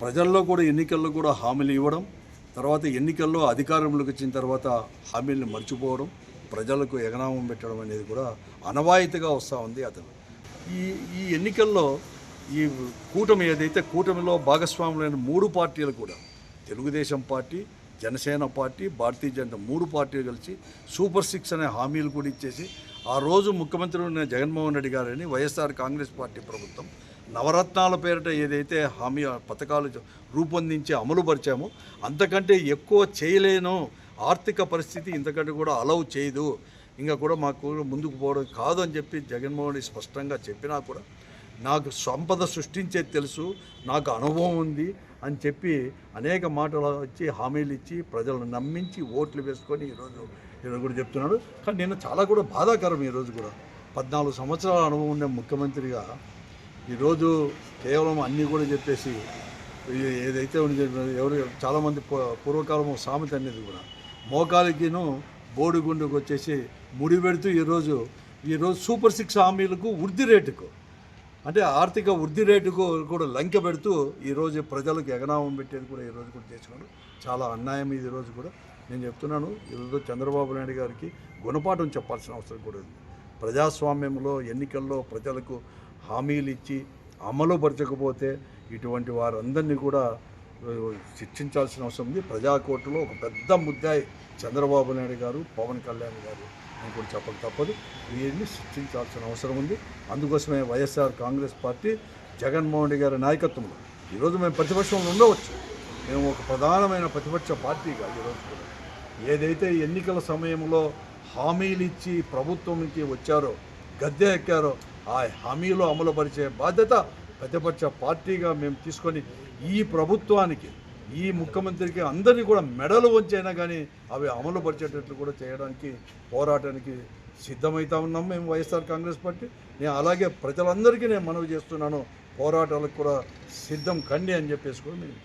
ప్రజల్లో కూడా ఎన్నికల్లో కూడా హామీలు ఇవ్వడం తర్వాత ఎన్నికల్లో అధికారంలోకి వచ్చిన తర్వాత హామీలను మర్చిపోవడం ప్రజలకు ఎగనామం పెట్టడం అనేది కూడా అనవాయితీగా వస్తూ ఉంది అతను. ఈ ఈ ఎన్నికల్లో ఈ కూటమి ఏదైతే కూటమిలో భాగస్వాములైన మూడు పార్టీలు కూడా తెలుగుదేశం పార్టీ జనసేన పార్టీ భారతీయ జనతా మూడు పార్టీలు కలిసి సూపర్ సిక్స్ అనే హామీలు కూడా ఇచ్చేసి ఆ రోజు ముఖ్యమంత్రి ఉన్న జగన్మోహన్ రెడ్డి గారని వైఎస్ఆర్ కాంగ్రెస్ పార్టీ ప్రభుత్వం నవరత్నాల పేరిట ఏదైతే హామీ పథకాలు రూపొందించి అమలుపరిచామో అంతకంటే ఎక్కువ చేయలేను. ఆర్థిక పరిస్థితి ఇంతకంటే కూడా అలౌ చేయదు. ఇంకా కూడా మాకు ముందుకు పోవడం కాదు అని చెప్పి జగన్మోహన్ స్పష్టంగా చెప్పినా కూడా నాకు సంపద సృష్టించేది తెలుసు నాకు అనుభవం ఉంది అని చెప్పి అనేక మాటలు వచ్చి హామీలు ఇచ్చి ప్రజలను నమ్మించి ఓట్లు వేసుకొని ఈరోజు ఈరోజు కూడా చెప్తున్నాడు. కానీ నేను చాలా కూడా బాధాకరం ఈరోజు కూడా. పద్నాలుగు సంవత్సరాల అనుభవం ఉండే ముఖ్యమంత్రిగా ఈరోజు కేవలం అన్నీ కూడా చెప్పేసి ఏదైతే ఎవరు చాలామంది పూ- పూర్వకాలం సామెత అనేది కూడా. మోకాలికిను బోడిగుండుకు వచ్చేసి ముడి పెడుతూ ఈరోజు ఈరోజు సూపర్ సిక్స్ హామీలకు వృద్ధి రేటుకు అంటే ఆర్థిక వృద్ధి రేటుకు కూడా లంకె పెడుతూ ఈరోజు ప్రజలకు ఎగనామం పెట్టేది కూడా ఈరోజు కూడా చేసుకున్నాడు చాలా అన్యాయం ఇది ఈరోజు కూడా. నేను చెప్తున్నాను ఈరోజు చంద్రబాబు నాయుడు గారికి గుణపాఠం చెప్పాల్సిన అవసరం కూడా ఉంది. ప్రజాస్వామ్యంలో ఎన్నికల్లో ప్రజలకు హామీలు ఇచ్చి అమలు పరచకపోతే ఇటువంటి వారందరినీ కూడా శిక్షించాల్సిన అవసరం ఉంది. ప్రజాకోర్టులో ఒక పెద్ద ముద్దాయి చంద్రబాబు నాయుడు గారు పవన్ కళ్యాణ్ గారు అని కూడా చెప్పక తప్పదు. వీరిని శిక్షించాల్సిన అవసరం ఉంది. అందుకోసమే YSR Congress party Jaganmohan Reddy గారి నాయకత్వంలో ఈరోజు మేము ప్రతిపక్షంలో ఉండవచ్చు. మేము ఒక ప్రధానమైన ప్రతిపక్ష పార్టీగా ఈరోజు కూడా. ఏదైతే ఎన్నికల సమయంలో హామీలు ఇచ్చి ప్రభుత్వం నుంచి వచ్చారో గద్దె ఎక్కారో ఆ హామీలు అమలుపరిచే బాధ్యత ప్రతిపక్ష పార్టీగా మేము తీసుకొని ఈ ప్రభుత్వానికి ఈ ముఖ్యమంత్రికి అందరినీ కూడా మెడలు వంచైనా కానీ అవి అమలు పరిచేటట్లు కూడా చేయడానికి పోరాటానికి సిద్ధమవుతా ఉన్నాం మేము వైఎస్ఆర్ కాంగ్రెస్ పార్టీ. నేను అలాగే ప్రజలందరికీ నేను మనవి చేస్తున్నాను పోరాటాలకు కూడా సిద్ధం కండి అని చెప్పేసి కూడా మేము